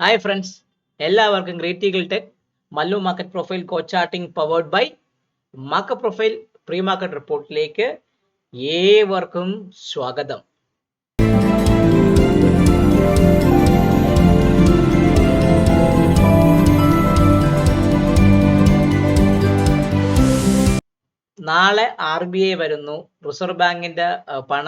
Hi friends എല്ലാവർക്കും great eagle tech Mallu market profile കോച്ചാർട്ടിംഗ് powered by market profile pre market റിപ്പോർട്ടിലേക്ക് ഏവർക്കും സ്വാഗതം. നാളെ ആർ ബി ഐ വരുന്നു. റിസർവ് ബാങ്കിന്റെ പണ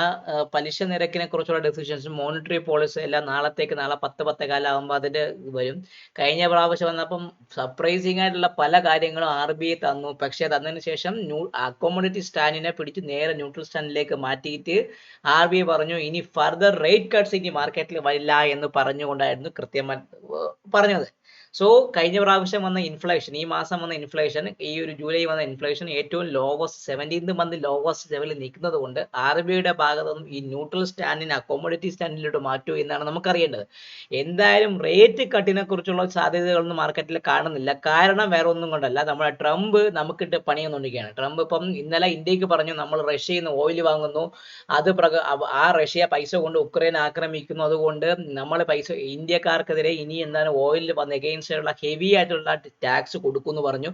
പലിശ നിരക്കിനെ കുറിച്ചുള്ള ഡെസിഷൻസ് മോണിറ്ററി പോളിസി എല്ലാം നാളത്തേക്ക് നാളെ പത്ത് പത്തേ കാലാകുമ്പോൾ അതിന്റെ വരും. കഴിഞ്ഞ പ്രാവശ്യം വന്നപ്പം സർപ്രൈസിംഗ് ആയിട്ടുള്ള പല കാര്യങ്ങളും ആർ ബി ഐ തന്നു. പക്ഷേ തന്നതിന് ശേഷം ന്യൂ അക്കോമഡേറ്റീവ് സ്റ്റാൻഡിനെ പിടിച്ച് നേരെ ന്യൂട്രൽ സ്റ്റാൻഡിലേക്ക് മാറ്റിയിട്ട് ആർ ബി ഐ പറഞ്ഞു ഇനി ഫർദർ റേറ്റ് കട്ട്സ് ഇനി മാർക്കറ്റിൽ വരില്ല എന്ന് പറഞ്ഞുകൊണ്ടായിരുന്നു കൃത്യമായി പറഞ്ഞത്. സോ കഴിഞ്ഞ പ്രാവശ്യം വന്ന ഇൻഫ്ലേഷൻ ഈ മാസം വന്ന ഇൻഫ്ലേഷൻ ഈ ഒരു ജൂലൈ വന്ന ഇൻഫ്ലേഷൻ ഏറ്റവും ലോവസ്റ്റ് സെവന്റീൻത് മന്ത് ലോവസ്റ്റ് ലെവലിൽ നിൽക്കുന്നത് കൊണ്ട് ആർ ബി ഐയുടെ ഭാഗത്തു നിന്നും ഈ ന്യൂട്രൽ സ്റ്റാൻഡിനെ അക്കോമഡേറ്റി സ്റ്റാൻഡിലോട്ട് മാറ്റൂ എന്നാണ് നമുക്കറിയേണ്ടത്. എന്തായാലും റേറ്റ് കട്ടിനെ കുറിച്ചുള്ള സാധ്യതകളൊന്നും മാർക്കറ്റിൽ കാണുന്നില്ല. കാരണം വേറെ ഒന്നും കൊണ്ടല്ല. നമ്മുടെ ട്രംപ് നമുക്കിട്ട് പണിയുന്നുണ്ടിരിക്കുകയാണ്. ട്രംപ് ഇപ്പം ഇന്നലെ ഇന്ത്യയ്ക്ക് പറഞ്ഞു നമ്മൾ റഷ്യയിൽ നിന്ന് ഓയിൽ വാങ്ങുന്നു. അത് ആ റഷ്യ പൈസ കൊണ്ട് ഉക്രൈൻ ആക്രമിക്കുന്നു. അതുകൊണ്ട് നമ്മൾ പൈസ ഇന്ത്യക്കാർക്കെതിരെ ഇനി എന്താണ് ഓയിൽ വന്ന് എഗെയിൻസ്റ്റ് ഉള്ള ഹെവി ആയിട്ടുള്ള ടാക്സ് കൊടുക്കുമെന്ന് പറഞ്ഞു.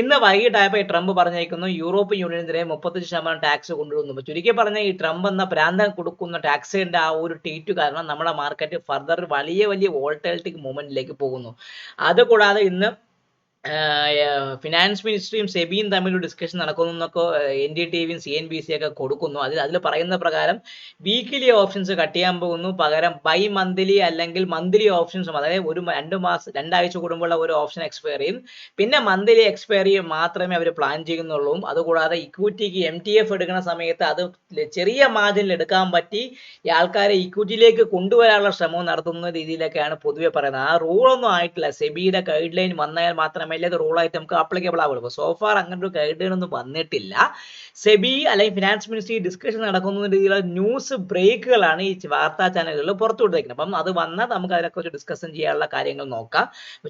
ഇന്ന് വൈകിട്ടായപ്പോൾ ട്രംപ് പറഞ്ഞേക്കുന്നു യൂറോപ്യൻ യൂണിയനെതിരെ മുപ്പത്തഞ്ച് ശതമാനം ടാക്സ് കൊണ്ടുവന്നു ചുരുക്കി പറഞ്ഞാൽ ഈ ട്രംപ് എന്ന പ്രാന്തം കൊടുക്കുന്ന ടാക്സിന്റെ ആ ഒരു ട്വീറ്റ് കാരണം നമ്മുടെ മാർക്കറ്റ് ഫർദർ വലിയ വലിയ വോൾട്ടാലിറ്റിക് മൂവ്മെന്റിലേക്ക് പോകുന്നു. അതുകൂടാതെ ഇന്ന് ഫിനാൻസ് മിനിസ്ട്രിയും സെബിയും തമ്മിൽ ഒരു ഡിസ്കഷൻ നടക്കുന്നു എന്നൊക്കെ N D T C N B C ഒക്കെ കൊടുക്കുന്നു. അതിൽ അതിൽ പറയുന്ന പ്രകാരം വീക്കിലി ഓപ്ഷൻസ് കട്ട് ചെയ്യാൻ പോകുന്നു. പകരം ബൈ മന്ത്ലി അല്ലെങ്കിൽ മന്ത്ലി ഓപ്ഷൻസും അതായത് ഒരു രണ്ട് മാസം രണ്ടാഴ്ച കൂടുമ്പോൾ ഒരു ഓപ്ഷൻ എക്സ്പയർ ചെയ്യും. പിന്നെ മന്ത്ലി എക്സ്പയർ ചെയ്യും മാത്രമേ അവർ പ്ലാൻ ചെയ്യുന്നുള്ളൂ. അതുകൂടാതെ ഇക്വിറ്റിക്ക് എം ടി എഫ് എടുക്കുന്ന സമയത്ത് അത് ചെറിയ മാർജിനിൽ എടുക്കാൻ പറ്റി ഈ ആൾക്കാരെ ഇക്വിറ്റിയിലേക്ക് കൊണ്ടുവരാനുള്ള ശ്രമവും നടത്തുന്ന രീതിയിലൊക്കെയാണ് പൊതുവെ പറയുന്നത്. ആ റൂളൊന്നും ആയിട്ടില്ല. സെബിയുടെ ഗൈഡ് ലൈൻ വന്നാൽ മാത്രമല്ലേ അത് റൂളായിട്ട് നമുക്ക് അപ്ലിക്കബിൾ ആവുള്ളൂ. സോ ഫാർ അങ്ങനെ ഒരു ഗൈഡ് ഒന്നും വന്നിട്ടില്ല. സെബി അല്ലെങ്കിൽ ഫിനാൻസ് മിനിസ്ട്രി ഡിസ്കഷൻ നടക്കുന്ന രീതിയിലുള്ള ന്യൂസ് ബ്രേക്കുകളാണ് ഈ വാർത്താ ചാനലുകളിൽ പുറത്തു പുറത്തുവിട്ടേക്കുന്നത് അപ്പം അത് വന്നാൽ നമുക്ക് അതിനെക്കുറിച്ച് ഡിസ്കഷൻ ചെയ്യാനുള്ള കാര്യങ്ങൾ നോക്കാം.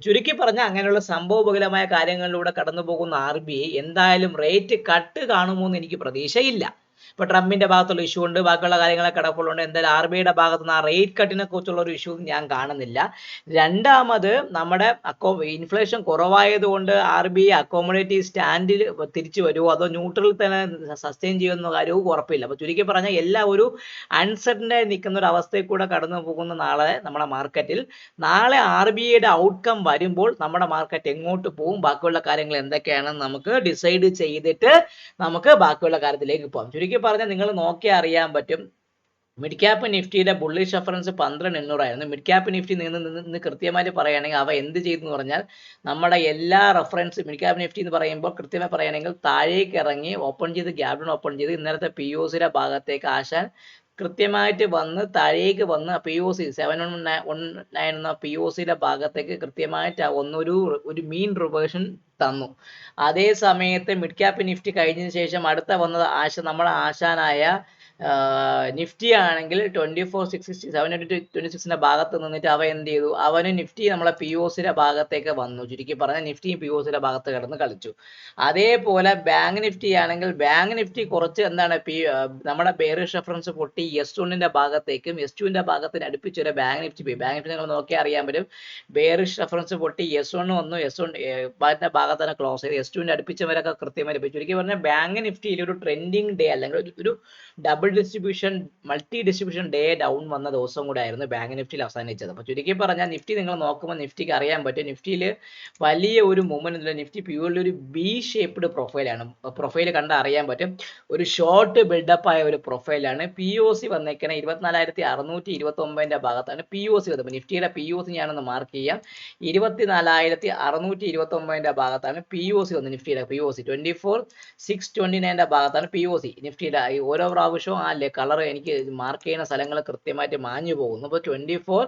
ചുരുക്കി പറഞ്ഞാൽ അങ്ങനെയുള്ള സംഭവബഹുലമായ കാര്യങ്ങളിലൂടെ കടന്നു പോകുന്ന ആർ ബി ഐ എന്തായാലും റേറ്റ് കട്ട് കാണുമോ എന്ന് എനിക്ക് പ്രതീക്ഷയില്ല. ഇപ്പൊ ട്രംപിന്റെ ഭാഗത്തുള്ള ഇഷ്യൂ ഉണ്ട് ബാക്കിയുള്ള കാര്യങ്ങളൊക്കെ കിടപ്പുള്ളതുകൊണ്ട് എന്തായാലും ആർ ബി ഭാഗത്ത് നിന്ന് ആ റേറ്റ് കട്ടിനെ കുറിച്ചുള്ള ഒരു ഇഷ്യൂ ഞാൻ കാണുന്നില്ല. രണ്ടാമത് നമ്മുടെ അക്കോ ഇൻഫ്ലേഷൻ കുറവായതുകൊണ്ട് ആർ ബി ഐ അക്കോമഡേറ്റീവ് സ്റ്റാൻഡിൽ തിരിച്ചു വരുമോ അതോ ന്യൂട്രലിൽ തന്നെ സസ്റ്റെയിൻ ചെയ്യുമെന്ന കാര്യവും ഉറപ്പില്ല. അപ്പൊ ചുരുക്കി പറഞ്ഞാൽ എല്ലാം ഒരു അൺസർട്ടനായി നിൽക്കുന്ന ഒരു അവസ്ഥയിൽ കൂടെ കടന്നു പോകുന്ന നാളെ നമ്മുടെ മാർക്കറ്റിൽ നാളെ ആർ ബി ഐയുടെ ഔട്ട്കം വരുമ്പോൾ നമ്മുടെ മാർക്കറ്റ് എങ്ങോട്ട് പോകും? ബാക്കിയുള്ള കാര്യങ്ങൾ എന്തൊക്കെയാണെന്ന് നമുക്ക് ഡിസൈഡ് ചെയ്തിട്ട് നമുക്ക് ബാക്കിയുള്ള കാര്യത്തിലേക്ക് പോകാം. ചുരുക്കി പറഞ്ഞാൽ നിങ്ങൾ നോക്കിയാൽ അറിയാൻ പറ്റും. മിഡ് ക്യാപ്പ് നിഫ്റ്റിയുടെ ബുള്ളിഷ് റെഫറൻസ് പന്ത്രണ്ട് എണ്ണൂറായിരുന്നു. മിഡ് ക്യാപ്പ് നിഫ്റ്റി നിന്ന് നിന്ന് കൃത്യമായിട്ട് പറയുകയാണെങ്കിൽ അവ എന്ത് ചെയ്തു എന്ന് പറഞ്ഞാൽ നമ്മുടെ എല്ലാ റെഫറൻസ് മിഡ് ക്യാപ്പ് നിഫ്റ്റി എന്ന് പറയുമ്പോൾ കൃത്യമായി പറയുകയാണെങ്കിൽ താഴേക്ക് ഇറങ്ങി ഓപ്പൺ ചെയ്ത് ഗ്യാപ് ഡൗൺ ഓപ്പൺ ചെയ്ത് ഇന്നലത്തെ പി ഒ സിയുടെ ഭാഗത്തേക്ക് ആശാൻ കൃത്യമായിട്ട് വന്ന് താഴേക്ക് വന്ന് P O C seven one one nine എന്ന പി ഒ സിയുടെ ഭാഗത്തേക്ക് കൃത്യമായിട്ട് ഒന്നൊരു ഒരു മീൻ റിവേഴ്ഷൻ തന്നു. അതേ സമയത്ത് മിഡ് ക്യാപ്പ് നിഫ്റ്റി കഴിഞ്ഞതിന് ശേഷം അടുത്ത വന്നത് ആശ നമ്മുടെ ആശാനായ നിഫ്റ്റി ആണെങ്കിൽ twenty four six sixty seven twenty സിക്സിന്റെ ഭാഗത്ത് നിന്നിട്ട് അവ എന്ത് ചെയ്തു? അവന് നിഫ്റ്റി നമ്മളെ പി ഒ സിയുടെ ഭാഗത്തേക്ക് വന്നു. ചുരുക്കി പറഞ്ഞാൽ നിഫ്റ്റിയും പി ഒ സിയുടെ ഭാഗത്ത് കിടന്ന് കളിച്ചു. അതേപോലെ ബാങ്ക് നിഫ്റ്റി ആണെങ്കിൽ ബാങ്ക് നിഫ്റ്റി കുറച്ച് എന്താണ് പി നമ്മുടെ ബേറിഷ് റെഫറൻസ് പൊട്ടി എസ് ടുവിന്റെ ഭാഗത്തേക്കും എസ് ടുവിന്റെ ഭാഗത്തിന് അടുപ്പിച്ചൊരു ബാങ്ക് നിഫ്റ്റി പോയി. ബാങ്ക് നിഫ്റ്റി നിങ്ങൾ നോക്കി അറിയാൻ പറ്റും. ബേറിഷ് റെഫറൻസ് പൊട്ടി എസ് വൺ വന്നു. എസ് വൺ ബാറ്റിന്റെ ഭാഗത്താണ് ക്ലോസ് ചെയ്ത്. എസ് ടുവിന്റെ അടുപ്പിച്ചവരൊക്കെ കൃത്യമായി ലഭിച്ചു. ചുരുക്കി പറഞ്ഞാൽ ബാങ്ക് നിഫ്റ്റിയിൽ ഒരു ട്രെൻഡിങ് ഡേ അല്ലെങ്കിൽ ഒരു double distribution multi distribution day down വന്ന ദിവസം കൂടെ ആയിരുന്നു ബാങ്ക് നിഫ്റ്റിയിൽ അവസാനിച്ചത്. അപ്പോൾ ചുരുക്കി പറഞ്ഞാൽ നിഫ്റ്റി നിങ്ങൾ നോക്കുമ്പോൾ നിഫ്റ്റിക്ക് അറിയാൻ പറ്റും നിഫ്റ്റിയിൽ വലിയ ഒരു മൂവ്മെന്റ് ഇല്ല. നിഫ്റ്റി പ്യൂർലി ഒരു ബി ഷേപ്ഡ് പ്രൊഫൈലാണ് പ്രൊഫൈൽ കണ്ട് അറിയാൻ പറ്റും. ഒരു ഷോർട്ട് ബിൽഡപ്പ് ആയ ഒരു പ്രൊഫൈലാണ് പി ഒ സി വന്നേക്കണ ഇരുപത്തിനാലായിരത്തി അറുന്നൂറ്റി ഇരുപത്തി ഒമ്പതിന്റെ ഭാഗത്താണ് പി ഒ സി വന്നത്. നിഫ്റ്റിയുടെ പി ഒ സി ഞാനൊന്ന് മാർക്ക് ചെയ്യാം. ഇരുപത്തിനാലായിരത്തി അറുന്നൂറ്റി ഇരുപത്തി ഒമ്പതിന്റെ ഭാഗത്താണ് പി ഒ സി വന്നത് നിഫ്റ്റിയുടെ P O C twenty four six twenty നയന്റെ ഭാഗത്താണ് പി ഒ സി നിഫ്റ്റിയുടെ ഓരോ പ്രാവശ്യവും ആ കളർ എനിക്ക് മാർക്ക് ചെയ്യുന്ന സ്ഥലങ്ങൾ കൃത്യമായിട്ട് മാഞ്ഞു പോകുന്നു. അപ്പോൾ ട്വന്റി ഫോർ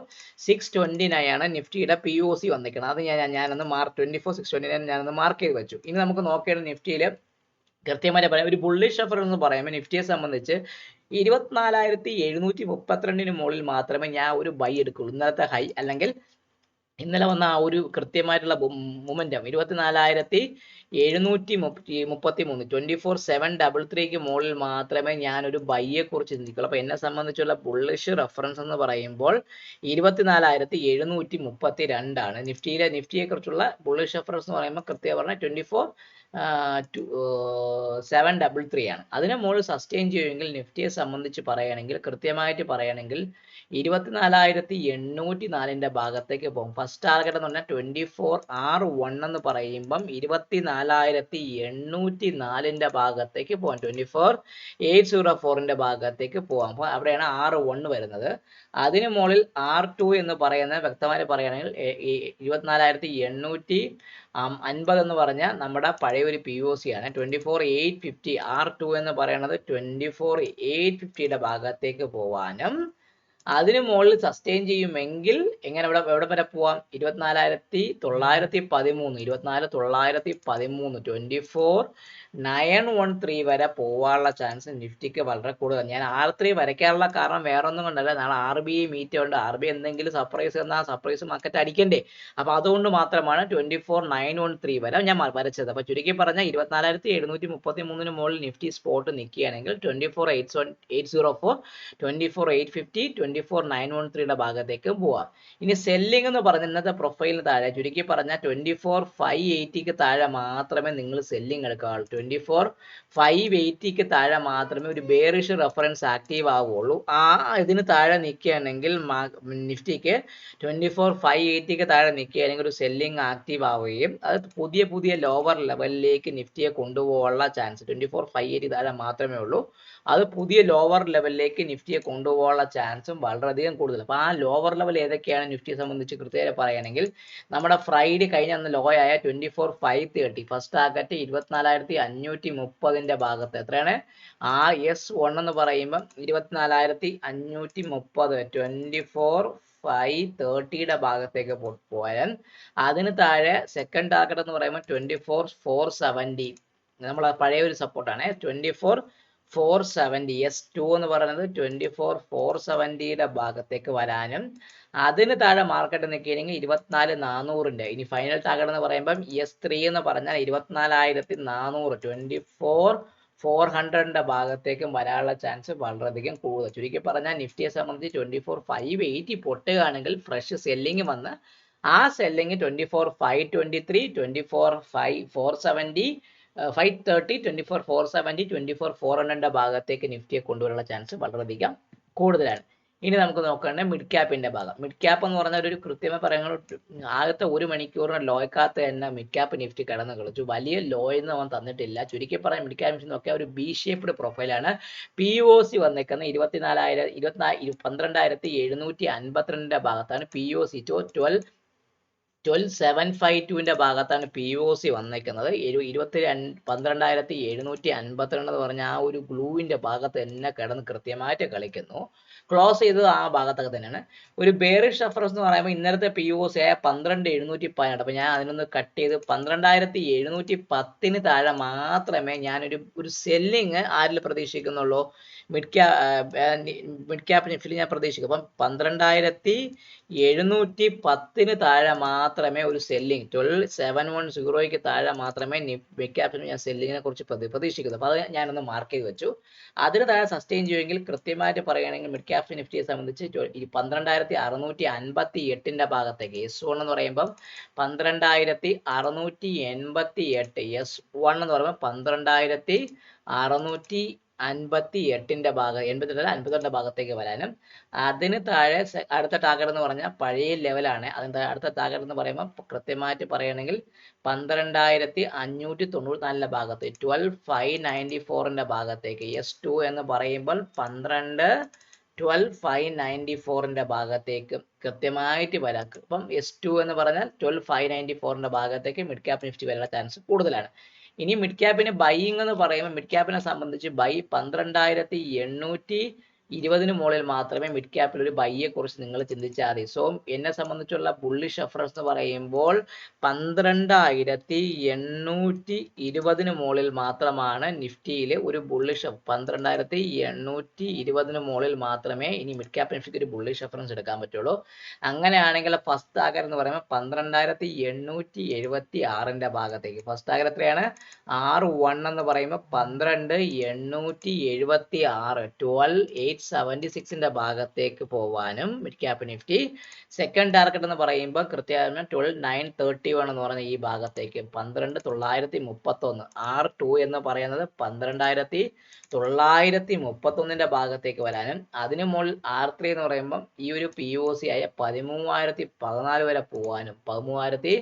സിക്സ് നയൻ ആണ് നിഫ്റ്റിയുടെ പി ഒ സി വന്നിരിക്കുന്നത്. അത് ഞാൻ ഞാനൊന്ന് mark twenty four six twenty nine ഞാനൊന്ന് മാർക്ക് ചെയ്ത് വെച്ചു. ഇനി നമുക്ക് നോക്കേണ്ട നിഫ്റ്റിയിൽ കൃത്യമായിട്ട് പറയാം. ഒരു ബുള്ളിഷ് ഷഫർ എന്ന് പറയുമ്പോൾ നിഫ്റ്റിയെ സംബന്ധിച്ച് ഇരുപത്തിനാലായിരത്തി എഴുന്നൂറ്റി മുപ്പത്തിരണ്ടിന് മുകളിൽ മാത്രമേ ഞാൻ ഒരു ബൈ എടുക്കുള്ളൂ. ഇന്നത്തെ ഹൈ അല്ലെങ്കിൽ ഇന്നലെ വന്ന ആ ഒരു കൃത്യമായിട്ടുള്ള മൊമെന്റം ഇരുപത്തിനാലായിരത്തി എഴുന്നൂറ്റി മുപ്പത്തി മുപ്പത്തി മൂന്ന് ട്വന്റി ഫോർ സെവൻ ഡബിൾ ത്രീക്ക് മുകളിൽ മാത്രമേ ഞാനൊരു ബൈയെ കുറിച്ച് ചിന്തിക്കുള്ളൂ. അപ്പൊ എന്നെ സംബന്ധിച്ചുള്ള ബുള്ളിഷ് റെഫറൻസ് എന്ന് പറയുമ്പോൾ ഇരുപത്തിനാലായിരത്തി എഴുന്നൂറ്റി മുപ്പത്തി രണ്ടാണ് നിഫ്റ്റിയിലെ നിഫ്റ്റിയെ കുറിച്ചുള്ള ബുള്ളിഷ് റെഫറൻസ് എന്ന് പറയുമ്പോൾ കൃത്യം പറഞ്ഞാൽ twenty four seven double three ആണ്. അതിനെ മുകളിൽ സസ്റ്റെയിൻ ചെയ്യുമെങ്കിൽ നിഫ്റ്റിയെ സംബന്ധിച്ച് പറയുകയാണെങ്കിൽ കൃത്യമായിട്ട് പറയുകയാണെങ്കിൽ ഇരുപത്തിനാലായിരത്തി എണ്ണൂറ്റി നാലിന്റെ ഭാഗത്തേക്ക് പോകും. ഫസ്റ്റ് ടാർഗറ്റ് എന്ന് പറഞ്ഞാൽ ട്വന്റി ഫോർ ആർ വൺ എന്ന് പറയുമ്പം ഇരുപത്തിനാലായിരത്തി എണ്ണൂറ്റി നാലിന്റെ ഭാഗത്തേക്ക് പോകാം. ട്വന്റി ഫോർ എയ്റ്റ് സീറോ ഫോറിന്റെ ഭാഗത്തേക്ക് പോകാം. അപ്പോൾ അവിടെയാണ് ആർ വൺ വരുന്നത്. അതിന് മുകളിൽ ആർ ടു എന്ന് പറയുന്ന വ്യക്തമായി പറയുകയാണെങ്കിൽ ഇരുപത്തിനാലായിരത്തി എണ്ണൂറ്റി അൻപത് എന്ന് പറഞ്ഞാൽ നമ്മുടെ പഴയ ഒരു പി ഒ സി ആണ്. Twenty four eight fifty R two എന്ന് പറയുന്നത് ട്വന്റി ഫോർ എയ്റ്റ് ഫിഫ്റ്റിയുടെ ഭാഗത്തേക്ക് പോവാനും അതിന് മുകളിൽ സസ്റ്റെയിൻ ചെയ്യുമെങ്കിൽ എങ്ങനെ ഇവിടെ എവിടെ വരെ പോവാം? ഇരുപത്തിനാലായിരത്തി തൊള്ളായിരത്തി പതിമൂന്ന് ഇരുപത്തിനാല് തൊള്ളായിരത്തി പതിമൂന്ന് twenty four nine one three വരെ പോവാനുള്ള ചാൻസ് നിഫ്റ്റിക്ക് വളരെ കൂടുതൽ ഞാൻ ആർ ത്രീ വരയ്ക്കാനുള്ള കാരണം വേറെ ഒന്നും കൊണ്ടല്ല. നാളെ ആർ ബി ഐ മീറ്റ് ഉണ്ട് ആർ ബി എന്തെങ്കിലും സർപ്രൈസ് എന്നാൽ സർപ്രൈസ് മാർക്കറ്റ് അടിക്കണ്ടേ. അപ്പൊ അതുകൊണ്ട് മാത്രമാണ് twenty four nine one three വരെ ഞാൻ വരച്ചത്. അപ്പൊ ചുരുക്കി പറഞ്ഞാൽ ഇരുപത്തിനാലായിരത്തി എഴുന്നൂറ്റി മുപ്പത്തി മൂന്നിന് മുകളിൽ നിഫ്റ്റി സ്പോട്ട് നിൽക്കുകയാണെങ്കിൽ twenty four eight one eight zero four twenty four eight fifty twenty four nine one ത്രീയുടെ ഭാഗത്തേക്ക് പോവാം. ഇനി സെല്ലിംഗ് എന്ന് പറഞ്ഞ ഇന്നത്തെ പ്രൊഫൈലിന് താഴെ. ചുരുക്കി പറഞ്ഞാൽ ട്വന്റി ഫോർ ഫൈവ് എയ്റ്റിക്ക് താഴെ മാത്രമേ നിങ്ങൾ സെല്ലിംഗ് എടുക്കാവുള്ളൂ. ട്വന്റി ഫോർ ഫൈവ് എയ്റ്റിക്ക് താഴെ മാത്രമേ ഒരു ബേറിഷ് റെഫറൻസ് ആക്റ്റീവ് ആവുകയുള്ളൂ ആ ഇതിന് താഴെ നിൽക്കുകയാണെങ്കിൽ നിഫ്റ്റിക്ക് ട്വന്റി ഫോർ ഫൈവ് എയ്റ്റിക്ക് താഴെ നിൽക്കുകയാണെങ്കിൽ ഒരു സെല്ലിംഗ് ആക്റ്റീവ് ആവുകയും അത് പുതിയ പുതിയ ലോവർ ലെവലിലേക്ക് നിഫ്റ്റിയെ കൊണ്ടുപോകാനുള്ള chance twenty four five eighty താഴെ മാത്രമേ ഉള്ളൂ. അത് പുതിയ ലോവർ ലെവലിലേക്ക് നിഫ്റ്റിയെ കൊണ്ടുപോകാനുള്ള ചാൻസും വളരെയധികം കൂടുതൽ. അപ്പോൾ ആ ലോവർ ലെവൽ ഏതൊക്കെയാണ് നിഫ്റ്റിയെ സംബന്ധിച്ച് കൃത്യമായി പറയുകയാണെങ്കിൽ നമ്മുടെ ഫ്രൈഡേ കഴിഞ്ഞ അന്ന് ലോ ആയ twenty four five thirty first target ഇരുപത്തിനാലായിരത്തി അഞ്ഞൂറ്റി മുപ്പതിന്റെ ഭാഗത്ത്. എത്രയാണ്? ആ എസ് വൺ എന്ന് പറയുമ്പോൾ ഇരുപത്തിനാലായിരത്തി അഞ്ഞൂറ്റി മുപ്പത് ട്വന്റി ഫോർ ഫൈവ് തേർട്ടിയുടെ ഭാഗത്തേക്ക് പോയാൽ അതിന് താഴെ സെക്കൻഡ് ടാർഗറ്റ് എന്ന് പറയുമ്പോൾ ട്വന്റി ഫോർ ഫോർ സെവന്റി നമ്മളെ പഴയ ഒരു സപ്പോർട്ടാണ് twenty four four seventy S two എന്ന് പറയുന്നത് ട്വന്റി ഫോർ ഫോർ സെവന്റിയുടെ ഭാഗത്തേക്ക് വരാനും അതിന് താഴെ മാർക്കറ്റ് നിൽക്കുകയാണെങ്കിൽ ഇരുപത്തിനാല് നാനൂറിന്റെ ഇനി ഫൈനൽ ടാർഗറ്റ് എന്ന് പറയുമ്പം എസ് ത്രീ എന്ന് പറഞ്ഞാൽ ഇരുപത്തിനാലായിരത്തി നാനൂറ് ട്വന്റി ഫോർ ഫോർ ഹൺഡ്രഡിന്റെ ഭാഗത്തേക്കും വരാനുള്ള ചാൻസ് വളരെയധികം കൂടുതൽ. ചുരുക്കി പറഞ്ഞാൽ നിഫ്റ്റിയെ സംബന്ധിച്ച് ട്വന്റി ഫോർ ഫൈവ് എയ്റ്റി പൊട്ടുകയാണെങ്കിൽ ഫ്രഷ് സെല്ലിംഗ് വന്ന് ആ selling twenty four five twenty three twenty four five four seventy five thirty twenty four four seventy twenty four four ഹൺഡ്രഡിന്റെ ഭാഗത്തേക്ക് നിഫ്റ്റിയെ കൊണ്ടുവരാനുള്ള ചാൻസ് വളരെയധികം കൂടുതലാണ്. ഇനി നമുക്ക് നോക്കുകയാണെങ്കിൽ മിഡ് ക്യാപ്പിന്റെ ഭാഗം. മിഡ് ക്യാപ്പ് എന്ന് പറഞ്ഞാൽ ഒരു കൃത്യമായി പറയുന്ന ആദ്യത്തെ ഒരു മണിക്കൂറിന് ലോയ്ക്കകത്ത് തന്നെ മിഡ് ക്യാപ്പ് നിഫ്റ്റി കടന്ന് കളിച്ചു. വലിയ ലോ എന്ന് അവൻ തന്നിട്ടില്ല. ചുരുക്കി പറയാൻ മിഡ് ക്യാപ്പ് നോക്കിയാൽ ഒരു ബി ഷേപ്ഡ് പ്രൊഫൈലാണ് പി ഒ സി വന്നേക്കുന്നത് ഇരുപത്തിനാലായിരം ഇരുപത്തിനാല് പന്ത്രണ്ടായിരത്തി എഴുന്നൂറ്റി അൻപത്തിരണ്ടിന്റെ ഭാഗത്താണ്. P O C two twelve twelve seven five ടുവിന്റെ ഭാഗത്താണ് പി ഒ സി വന്നേക്കുന്നത്. ഇരുപത്തി രണ്ട് പന്ത്രണ്ടായിരത്തി എഴുന്നൂറ്റി അൻപത്തിരണ്ട് എന്ന് പറഞ്ഞ ആ ഒരു ഗ്ലൂവിന്റെ ഭാഗത്ത് തന്നെ കിടന്ന് കൃത്യമായിട്ട് കളിക്കുന്നു. ക്ലോസ് ചെയ്തത് ആ ഭാഗത്തൊക്കെ തന്നെയാണ്. ഒരു ബേറിഷ് റെഫറൻസ് എന്ന് പറയുമ്പോൾ ഇന്നലത്തെ പി ഒ സി ആയ പന്ത്രണ്ട് എഴുന്നൂറ്റി പതിനെട്ട്. അപ്പോൾ ഞാൻ അതിനൊന്ന് കട്ട് ചെയ്ത് പന്ത്രണ്ടായിരത്തി എഴുന്നൂറ്റി പത്തിന് താഴെ മാത്രമേ ഞാനൊരു ഒരു സെല്ലിങ് ആരിൽ പ്രതീക്ഷിക്കുന്നുള്ളൂ? മിഡ് ക്യാ മിഡ് ക്യാപ്പ് നിഫ്റ്റിൽ ഞാൻ പ്രതീക്ഷിക്കും. അപ്പം പന്ത്രണ്ടായിരത്തി എഴുന്നൂറ്റി പത്തിന് താഴെ മാത്രമേ ഒരു സെല്ലിംഗ് ട്വൽവ് സെവൻ വൺ സീറോയ്ക്ക് താഴെ മാത്രമേ മിഡ് ക്യാപ്പിന് ഞാൻ സെല്ലിങ്ങിനെ കുറിച്ച് പ്രതീക്ഷിക്കുന്നു അപ്പോൾ അത് ഞാനൊന്ന് മാർക്ക് ചെയ്ത് വെച്ചു. അതിന് താഴെ സസ്റ്റെയിൻ ചെയ്യുമെങ്കിൽ കൃത്യമായിട്ട് പറയുകയാണെങ്കിൽ മിഡ് ക്യാപ് നിഫ്റ്റിയെ സംബന്ധിച്ച് പന്ത്രണ്ടായിരത്തി അറുന്നൂറ്റി അൻപത്തി എട്ടിന്റെ ഭാഗത്തേക്ക് എസ് വൺ എന്ന് പറയുമ്പം പന്ത്രണ്ടായിരത്തി അറുന്നൂറ്റി എൺപത്തി എട്ട് എസ് വൺ എന്ന് പറയുമ്പോൾ പന്ത്രണ്ടായിരത്തി അറുന്നൂറ്റി അൻപത്തി എട്ടിന്റെ ഭാഗം എൺപത്തെട്ടല്ല അൻപത്തെട്ടിന്റെ ഭാഗത്തേക്ക് വരാനും. അതിന് താഴെ അടുത്ത ടാർഗറ്റ് എന്ന് പറഞ്ഞാൽ പഴയ ലെവലാണ് അതിന് അടുത്ത ടാർഗറ്റ് എന്ന് പറയുമ്പോൾ കൃത്യമായിട്ട് പറയുകയാണെങ്കിൽ പന്ത്രണ്ടായിരത്തി അഞ്ഞൂറ്റി തൊണ്ണൂറ്റിനാലിന്റെ ഭാഗത്ത് ട്വൽവ് ഫൈവ് നയന്റി ഫോറിന്റെ ഭാഗത്തേക്ക് എസ് ടു എന്ന് പറയുമ്പോൾ പന്ത്രണ്ട് ട്വൽവ് ഫൈവ് നയന്റി ഫോറിന്റെ ഭാഗത്തേക്ക് കൃത്യമായിട്ട് വരാം. അപ്പം എസ് ടു എന്ന് പറഞ്ഞാൽ ട്വൽവ് ഫൈവ് നയന്റി ഫോറിന്റെ ഭാഗത്തേക്ക് മിഡ് ക്യാപ് നിഫ്റ്റി വരാനുള്ള ചാൻസ് കൂടുതലാണ്. ഇനി മിഡ് ക്യാപ്പിന് ബൈയിങ് എന്ന് പറയുമ്പോൾ മിഡ് ക്യാപ്പിനെ സംബന്ധിച്ച് ബൈ പന്ത്രണ്ടായിരത്തി എണ്ണൂറ്റി ഇരുപതിന് മുകളിൽ മാത്രമേ മിഡ് ക്യാപ്പിൽ ഒരു ബൈയെ കുറിച്ച് നിങ്ങൾ ചിന്തിച്ചാൽ മതി. സോ എന്നെ സംബന്ധിച്ചുള്ള ബുള്ളിഷ് റെഫറൻസ് എന്ന് പറയുമ്പോൾ പന്ത്രണ്ടായിരത്തി എണ്ണൂറ്റി ഇരുപതിന് മുകളിൽ മാത്രമാണ് നിഫ്റ്റിയിൽ ഒരു ബുള്ളിഷ് പന്ത്രണ്ടായിരത്തി എണ്ണൂറ്റി ഇരുപതിന് മുകളിൽ മാത്രമേ ഇനി മിഡ് ക്യാപ്പ് നിഫ്റ്റിക്ക് ഒരു ബുള്ളിഷ് റെഫറൻസ് എടുക്കാൻ പറ്റുള്ളൂ. അങ്ങനെയാണെങ്കിൽ ഫസ്റ്റ് ആഗർ എന്ന് പറയുമ്പോൾ പന്ത്രണ്ടായിരത്തി എണ്ണൂറ്റി എഴുപത്തി ആറിന്റെ ഭാഗത്തേക്ക്. ഫസ്റ്റ് ആഗർ എത്രയാണ്? ആറ് വൺ എന്ന് പറയുമ്പോൾ പന്ത്രണ്ട് എണ്ണൂറ്റി എഴുപത്തി ആറ്. ട്വൽവ് എയ്റ്റ് സെവന്റി സിക്സിന്റെ ഭാഗത്തേക്ക് പോവാനും mid cap Nifty second target എന്ന് പറയുമ്പോൾ കൃത്യമായി ട്വൽവ് നയൻ തേർട്ടി വൺ എന്ന് പറയുന്ന ഈ ഭാഗത്തേക്ക് പന്ത്രണ്ട് തൊള്ളായിരത്തി മുപ്പത്തൊന്ന് ആർ ടു എന്ന് പറയുന്നത് പന്ത്രണ്ടായിരത്തി തൊള്ളായിരത്തി മുപ്പത്തൊന്നിന്റെ ഭാഗത്തേക്ക് വരാനും അതിന് മുകളിൽ ആർ ത്രീ എന്ന് പറയുമ്പം ഈ ഒരു പി ഒ സി ആയ പതിമൂവായിരത്തി പതിനാല് വരെ പോവാനും പതിമൂവായിരത്തി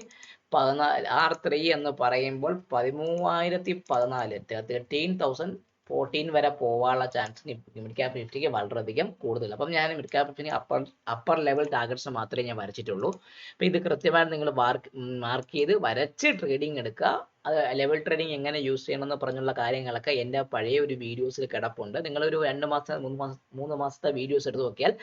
പതിനാല് ആർ ത്രീ എന്ന് പറയുമ്പോൾ പതിമൂവായിരത്തി പതിനാല് തേർട്ടീൻ തൗസൻഡ് ഫോർട്ടീൻ വരെ പോവാനുള്ള ചാൻസ് മിഡ് ക്യാപ് നിഫ്റ്റിക്ക് വളരെയധികം കൂടുതൽ. അപ്പം ഞാൻ മിഡ് ക്യാപ് നിഫ്റ്റിന് അപ്പർ അപ്പർ ലെവൽ ടാർഗറ്റ്സ് മാത്രമേ ഞാൻ വരച്ചിട്ടുള്ളൂ. അപ്പം ഇത് കൃത്യമായിട്ട് നിങ്ങൾ മാർക്ക് മാർക്ക് ചെയ്ത് വരച്ച് ട്രേഡിംഗ് എടുക്കുക. അത് ലെവൽ ട്രേഡിംഗ് എങ്ങനെ യൂസ് ചെയ്യണമെന്ന് പറഞ്ഞുള്ള കാര്യങ്ങളൊക്കെ എന്റെ പഴയ ഒരു വീഡിയോസിൽ കിടപ്പുണ്ട്. നിങ്ങളൊരു രണ്ട് മാസം മൂന്ന് മാസം മൂന്ന് മാസത്തെ വീഡിയോസ് എടുത്ത് നോക്കിയാൽ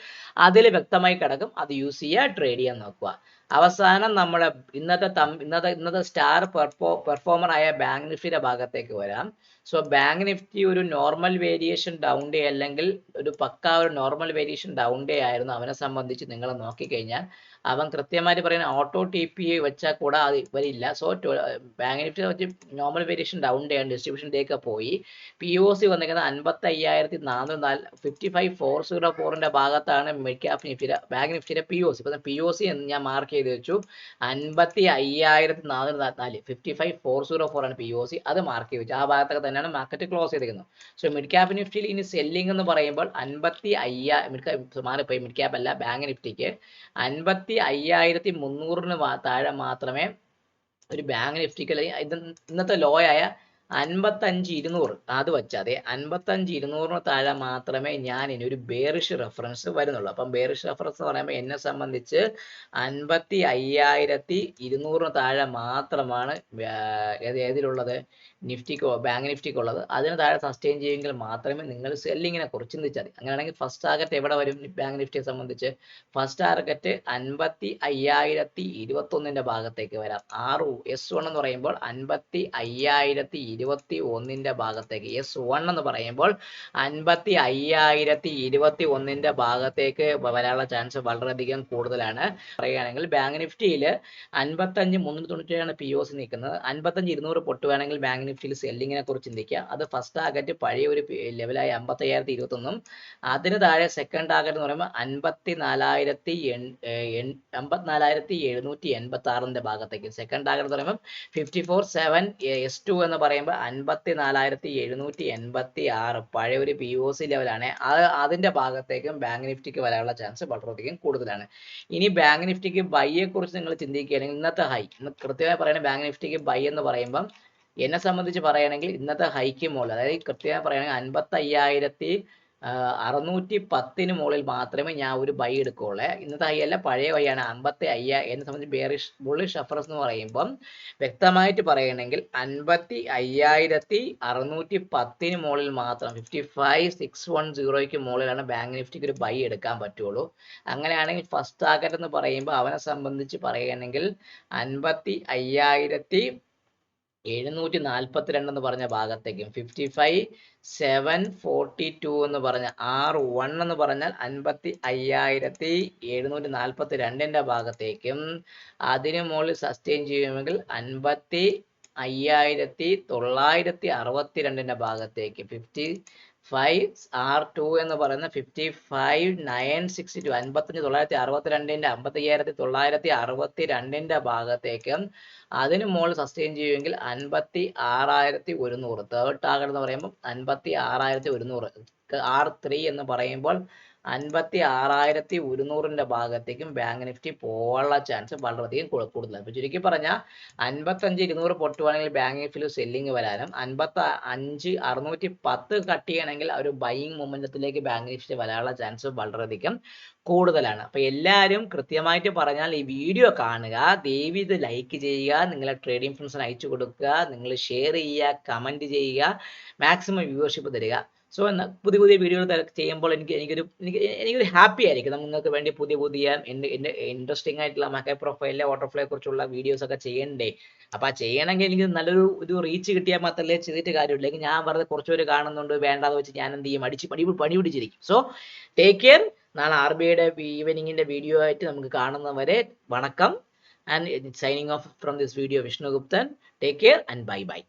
അതിൽ വ്യക്തമായി കിടക്കും അത് യൂസ് ചെയ്യുക ട്രേഡ് ചെയ്യാൻ നോക്കുക. അവസാനം നമ്മുടെ ഇന്നത്തെ തം ഇന്നത്തെ ഇന്നത്തെ സ്റ്റാർ പെർഫോ പെർഫോമർ ആയ ബാങ്ക് നിഫ്റ്റിയുടെ ഭാഗത്തേക്ക് വരാം. സോ ബാങ്ക് നിഫ്റ്റി ഒരു നോർമൽ വേരിയേഷൻ ഡൗൺ ഡേ അല്ലെങ്കിൽ ഒരു പക്ക ഒരു നോർമൽ വേരിയേഷൻ ഡൗൺ ഡേ ആയിരുന്നു. അവനെ സംബന്ധിച്ച് നിങ്ങൾ നോക്കിക്കഴിഞ്ഞാൽ അവൻ കൃത്യമായിട്ട് പറയുന്ന ഓട്ടോ ടി പി വെച്ചാൽ കൂടെ അത് വരില്ല. സോ ബാങ്ക് നിഫ്റ്റി വെച്ച് നോർമൽ വേരിയേഷൻ ഡൗൺ ചെയ്യാൻ ആണ് ഡിസ്ട്രിബ്യൂഷൻ ഡേ ഒക്കെ പോയി. പി ഒ സി വന്നിരിക്കുന്നത് അൻപത്തി അയ്യായിരത്തി നാനൂറ് നാല് ഫിഫ്റ്റി ഫൈവ് ഫോർ സീറോ ഫോറിന്റെ ഭാഗത്താണ് മിഡ് ക്യാപ് നിഫ്റ്റിയുടെ ബാങ്ക് നിഫ്റ്റിയുടെ പി ഒ സി ഇപ്പം പി ഒ സി എന്ന് ഞാൻ മാർക്ക് ചെയ്ത് വെച്ചു. അൻപത്തി അയ്യായിരത്തി നാനൂറ് നാല് fifty five four zero four ആണ് പി ഒ സി അത് മാർക്ക് ചെയ്ത് വെച്ചു. ആ ഭാഗത്തൊക്കെ തന്നെയാണ് മാർക്കറ്റ് ക്ലോസ് ചെയ്തിരിക്കുന്നത്. സോ മിഡ് ക്യാപ് നിഫ്റ്റിയിൽ ഇനി സെല്ലിംഗ് എന്ന് പറയുമ്പോൾ അൻപത്തി അയ്യാ മിഡ് മാറിപ്പോയി. മിഡ് ക്യാപ് അല്ല ബാങ്ക് നിഫ്റ്റിക്ക് അൻപത്തി അയ്യായിരത്തി മുന്നൂറിന് താഴെ മാത്രമേ ഒരു ബാങ്ക് നിഫ്റ്റിക്ക് അല്ലെങ്കിൽ ഇന്നത്തെ ലോ ആയ അൻപത്തഞ്ച് ഇരുന്നൂറ് അത് വെച്ചാതെ അൻപത്തഞ്ച് ഇരുന്നൂറിന് താഴെ മാത്രമേ ഞാൻ ഇനി ഒരു ബേറിഷ് റെഫറൻസ് വരുന്നുള്ളൂ. അപ്പം ബേറിഷ് റെഫറൻസ് എന്ന് പറയുമ്പോൾ എന്നെ സംബന്ധിച്ച് അൻപത്തി അയ്യായിരത്തി ഇരുന്നൂറിന് താഴെ മാത്രമാണ് ഏത് ഏതിലുള്ളത്? നിഫ്റ്റിക്കോ ബാങ്ക് നിഫ്റ്റിക്കോ ഉള്ളത് അതിന് താഴെ സസ്റ്റെയിൻ ചെയ്യുമെങ്കിൽ മാത്രമേ നിങ്ങൾ സെല്ലിങ്ങിനെ കുറിച്ച് ചിന്തിച്ചാൽ അങ്ങനെയാണെങ്കിൽ ഫസ്റ്റ് ടാർഗറ്റ് എവിടെ വരും ബാങ്ക് നിഫ്റ്റിയെ സംബന്ധിച്ച്? ഫസ്റ്റ് ടാർഗറ്റ് അൻപത്തി അയ്യായിരത്തി ഇരുപത്തൊന്നിന്റെ ഭാഗത്തേക്ക് വരാം. ആർ എസ് വൺ എന്ന് പറയുമ്പോൾ അൻപത്തി അയ്യായിരത്തി ഇരുപത്തി ഒന്നിന്റെ ഭാഗത്തേക്ക്. എസ് വൺ എന്ന് പറയുമ്പോൾ അൻപത്തി അയ്യായിരത്തി ഇരുപത്തി ഒന്നിന്റെ ഭാഗത്തേക്ക് വരാനുള്ള ചാൻസ് വളരെയധികം കൂടുതലാണ്. പറയുകയാണെങ്കിൽ ബാങ്ക് നിഫ്റ്റിയിൽ അൻപത്തഞ്ച് മുന്നൂറ്റി തൊണ്ണൂറ്റേഴാണ് പി ഒ സി നിൽക്കുന്നത്. അൻപത്തഞ്ച് ഇരുന്നൂറ് പൊട്ടുവാണെങ്കിൽ ബാങ്ക് നിഫ്റ്റിയിൽ സെല്ലിങ്ങിനെ കുറിച്ച് ചിന്തിക്കുക. അത് ഫസ്റ്റ് ടാർഗറ്റ് പഴയ ഒരു ലെവലായ അമ്പത്തി അയ്യായിരത്തി ഇരുപത്തൊന്നും അതിന് താഴെ സെക്കൻഡ് ടാർഗറ്റ് എന്ന് പറയുമ്പോൾ അൻപത്തി നാലായിരത്തി അമ്പത്തിനാലായിരത്തി എഴുന്നൂറ്റി എൺപത്തി ആറിന്റെ ഭാഗത്തേക്ക്. സെക്കൻഡ് ടാർഗറ്റ് എന്ന് പറയുമ്പോൾ fifty four seven S two എന്ന് പറയുമ്പോൾ അൻപത്തി നാലായിരത്തി എഴുന്നൂറ്റി എൺപത്തി ആറ് പഴയ ഒരു പി ഒ സി ലെവലാണ് അത് അതിന്റെ ഭാഗത്തേക്കും ബാങ്ക് നിഫ്റ്റിക്ക് വരാനുള്ള ചാൻസ് വളരെയധികം കൂടുതലാണ്. ഇനി ബാങ്ക് നിഫ്റ്റിക്ക് ബൈയെ കുറിച്ച് നിങ്ങൾ ചിന്തിക്കുകയാണെങ്കിൽ ഇന്നത്തെ ഹൈ കൃത്യമായി പറയുന്നത് ബാങ്ക് നിഫ്റ്റിക്ക് ബൈ എന്ന് പറയുമ്പം എന്നെ സംബന്ധിച്ച് പറയുകയാണെങ്കിൽ ഇന്നത്തെ ഹൈക്ക് മുകളിൽ അതായത് കൃത്യമായി പറയുകയാണെങ്കിൽ അൻപത്തി അയ്യായിരത്തി അറുന്നൂറ്റി പത്തിന് മുകളിൽ മാത്രമേ ഞാൻ ഒരു ബൈ എടുക്കുകയുള്ളൂ. ഇന്നത്തെ ഹൈ അല്ല പഴയ ബൈ ആണ് അമ്പത്തി അയ്യ എന്നെ സംബന്ധിച്ച് ബേറിഷ് ബുള്ളിഷ് അഫറസ് എന്ന് പറയുമ്പം വ്യക്തമായിട്ട് പറയുകയാണെങ്കിൽ അൻപത്തി അയ്യായിരത്തി അറുന്നൂറ്റി പത്തിന് മുകളിൽ മാത്രം ഫിഫ്റ്റി ഫൈവ് സിക്സ് വൺ സീറോയ്ക്ക് മുകളിലാണ് ബാങ്ക് നിഫ്റ്റിക്ക് ഒരു ബൈ എടുക്കാൻ പറ്റുള്ളൂ അങ്ങനെയാണെങ്കിൽ ഫസ്റ്റ് ടാർഗറ്റ് എന്ന് പറയുമ്പോൾ അവനെ സംബന്ധിച്ച് പറയുകയാണെങ്കിൽ അൻപത്തി അയ്യായിരത്തി എഴുന്നൂറ്റി നാൽപ്പത്തിരണ്ട് എന്ന് പറഞ്ഞ ഭാഗത്തേക്കും fifty five seven forty two എന്ന് പറഞ്ഞ ആർ വൺ എന്ന് പറഞ്ഞാൽ അൻപത്തി അയ്യായിരത്തി എഴുന്നൂറ്റി നാൽപ്പത്തി രണ്ടിന്റെ ഭാഗത്തേക്കും. അതിനു മുകളിൽ സസ്റ്റെയിൻ ചെയ്യുമെങ്കിൽ അൻപത്തി അയ്യായിരത്തി തൊള്ളായിരത്തി അറുപത്തി രണ്ടിന്റെ ഭാഗത്തേക്ക്. ഫിഫ്റ്റി ഫൈവ് ആർ ടു എന്ന് പറയുന്ന fifty five nine sixty two അൻപത്തഞ്ച് തൊള്ളായിരത്തി അറുപത്തി രണ്ടിന്റെ തൊള്ളായിരത്തി അറുപത്തി രണ്ടിന്റെ ഭാഗത്തേക്കും അതിന് മുകളിൽ സസ്റ്റെയിൻ ചെയ്യുമെങ്കിൽ അൻപത്തി ആറായിരത്തി ഒരുന്നൂറ് തേർഡ് ടാർഗറ്റ് എന്ന് പറയുമ്പോൾ അൻപത്തി ആറായിരത്തി ഒരുന്നൂറ് ആർ ത്രീ എന്ന് പറയുമ്പോൾ അൻപത്തി ആറായിരത്തി ഒരുന്നൂറിന്റെ ഭാഗത്തേക്കും ബാങ്ക് നിഫ്റ്റി പോകാനുള്ള ചാൻസ് വളരെയധികം കൂടുതലാണ്. അപ്പൊ ചുരുക്കി പറഞ്ഞാൽ അൻപത്തഞ്ച് ഇരുന്നൂറ് പൊട്ടുവാണെങ്കിൽ ബാങ്ക് നിഫ്റ്റിൽ സെല്ലിംഗ് വരാനും അൻപത്തി അഞ്ച് അറുന്നൂറ്റി പത്ത് കട്ട് ചെയ്യണമെങ്കിൽ ഒരു ബൈയിങ് മൊമെന്റത്തിലേക്ക് ബാങ്ക് നിഫ്റ്റി വരാനുള്ള ചാൻസ് വളരെയധികം കൂടുതലാണ്. അപ്പൊ എല്ലാവരും കൃത്യമായിട്ട് പറഞ്ഞാൽ ഈ വീഡിയോ കാണുക ദയവ് ഇത് ലൈക്ക് ചെയ്യുക നിങ്ങളെ ട്രേഡിംഗ് ഫ്രണ്ട്സിന് അയച്ചു കൊടുക്കുക നിങ്ങൾ ഷെയർ ചെയ്യുക കമന്റ് ചെയ്യുക മാക്സിമം വ്യൂവർഷിപ്പ് തരിക. സോ എന്നാൽ പുതിയ പുതിയ വീഡിയോകൾ ചെയ്യുമ്പോൾ എനിക്ക് എനിക്കൊരു എനിക്ക് എനിക്കൊരു ഹാപ്പി ആയിരിക്കും. നിങ്ങൾക്ക് വേണ്ടി പുതിയ പുതിയ ഇൻട്രസ്റ്റിംഗ് ആയിട്ടുള്ള മക്കൈ പ്രൊഫൈലിലെ വാട്ടർഫ്ലോയെ കുറിച്ചുള്ള വീഡിയോസ് ഒക്കെ ചെയ്യണ്ടേ. അപ്പൊ ആ ചെയ്യണമെങ്കിൽ എനിക്ക് നല്ലൊരു ഒരു റീച്ച് കിട്ടിയാൽ മാത്രമല്ലേ ചെയ്തിട്ട് കാര്യമില്ല അല്ലെങ്കിൽ ഞാൻ വെറുതെ കുറച്ചുപേര് കാണുന്നുണ്ട് വേണ്ടാന്ന് വെച്ച് ഞാൻ എന്ത് ചെയ്യും? അടിച്ച് പണി പണി പിടിച്ചിരിക്കും. സോ ടേക്ക് കെയർ നാളെ ആർ ബി ഐയുടെ ഈവനിങ്ങിന്റെ വീഡിയോ ആയിട്ട് നമുക്ക് കാണുന്നവരെ വണക്കം. And signing off from this video Vishnu Guptan take care and bye bye